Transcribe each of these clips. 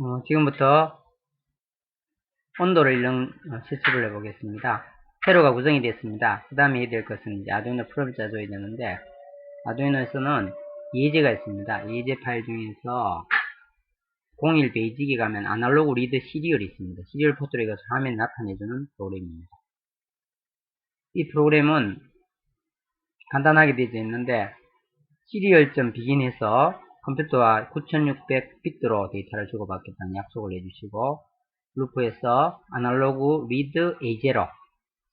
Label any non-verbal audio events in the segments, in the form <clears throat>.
어, 지금부터 온도를 읽는 어, 실습을 해보겠습니다. 세로가 구성이 되었습니다. 그 다음에 해야 될 것은 이제 아두이노 프로를 짜줘야 되는데 아두이노에서는 예제가 있습니다. 예제 파일 중에서 01 베이직에 가면 아날로그 리드 시리얼이 있습니다. 시리얼 포트를 가서 화면에 나타내주는 프로그램입니다. 이 프로그램은 간단하게 되어 있는데 시리얼.begin해서 컴퓨터와 9600비트로 데이터를 주고받겠다는 약속을 해주시고 루프에서 아날로그 리드 A0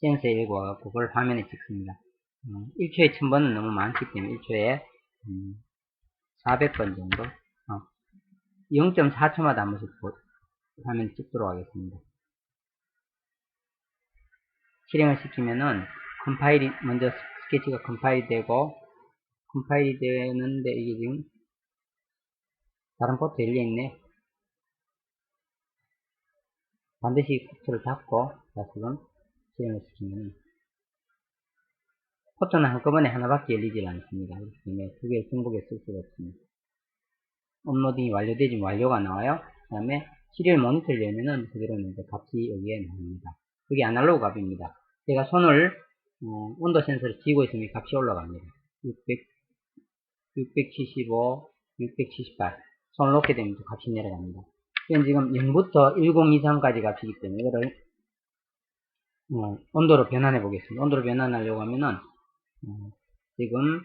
센서 1과 그걸 화면에 찍습니다. 1초에 1000번은 너무 많기 때문에 1초에 400번 정도 0.4초마다 한 번씩 화면 찍도록 하겠습니다. 실행을 시키면은 컴파일이 먼저 스케치가 컴파일이 되고 컴파일이 되는데 이게 지금 다른 포트 열려있네 반드시 포트를 닫고 다시금 실행을 시키면 포트는 한꺼번에 하나밖에 열리질 않습니다. 그렇기 때문에 두개 중복에 쓸 수가 없습니다. 업로딩이 완료되지만 완료가 나와요. 그 다음에 시리얼 모니터를 열면은 그대로는 이제 값이 여기에 나옵니다. 그게 아날로그 값입니다. 제가 손을 어, 온도 센서를 쥐고 있으면 값이 올라갑니다. 600, 675, 678. 손을 놓게 되면 값이 내려갑니다. 이건 지금 0부터 1023까지 값이기 때문에 이거를 어, 온도로 변환해 보겠습니다. 온도로 변환하려고 하면은 어, 지금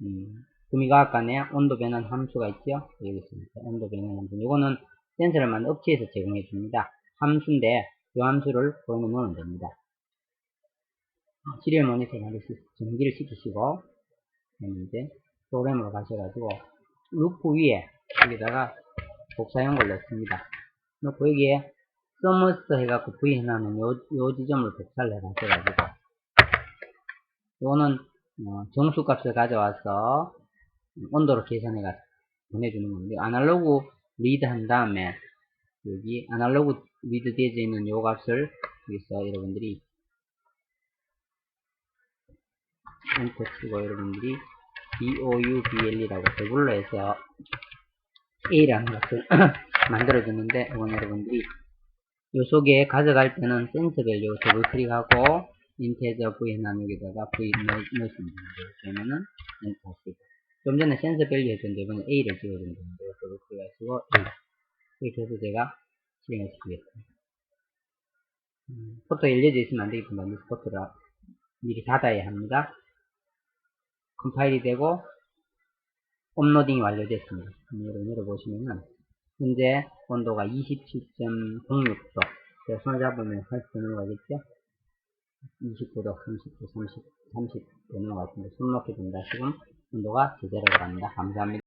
음, 구미과학관에 온도 변환 함수가 있죠? 여기 있습니다. 온도 변환 함수. 이거는 센서를 만든 업체에서 제공해 줍니다. 함수인데 이 함수를 보여 놓으면 됩니다. 시리얼 모니터에 반드시 전기를 시키시고 이제 프로그램으로 가셔가지고 루프 위에 여기다가 복사형 걸 넣습니다. 넣고 여기에 서머스 해갖고 V 해놨는 요, 요 지점을 복사를 해가지고 요거는 어, 정수 값을 가져와서 온도로 계산해가 보내주는 건데 아날로그 리드 한 다음에 여기 아날로그 리드 되어져 있는 요 값을 여기서 여러분들이 엔터 치고 여러분들이 BOUBL이라고 더블로 해서 A라는 것을 <clears throat> 만들어주는데 이건 여러분들이 요 속에 가져갈 때는 센서 밸류 더블 클릭하고 인테저 V 나누기다가 V 넣으시면 됩니다. 그러면은 엔터 좀 전에 센서 밸류 해줬는데 이번에 A를 찍어준다는데 더블 클릭하시고 A 이렇게 해서 제가 실행을 시키겠습니다. 음, 포토 열려져 있으면 안 되기 때문에 포토를 미리 닫아야 합니다. 컴파일이 되고 업로딩이 완료됐습니다. 여러분 열어보시면은 현재 온도가 27.06도 제가 손을 잡으면 훨씬 넘어가겠죠? 29도, 30도, 30, 30도 넘어갔습니다. 손 놓게 된다. 지금 온도가 제대로 갑니다. 감사합니다.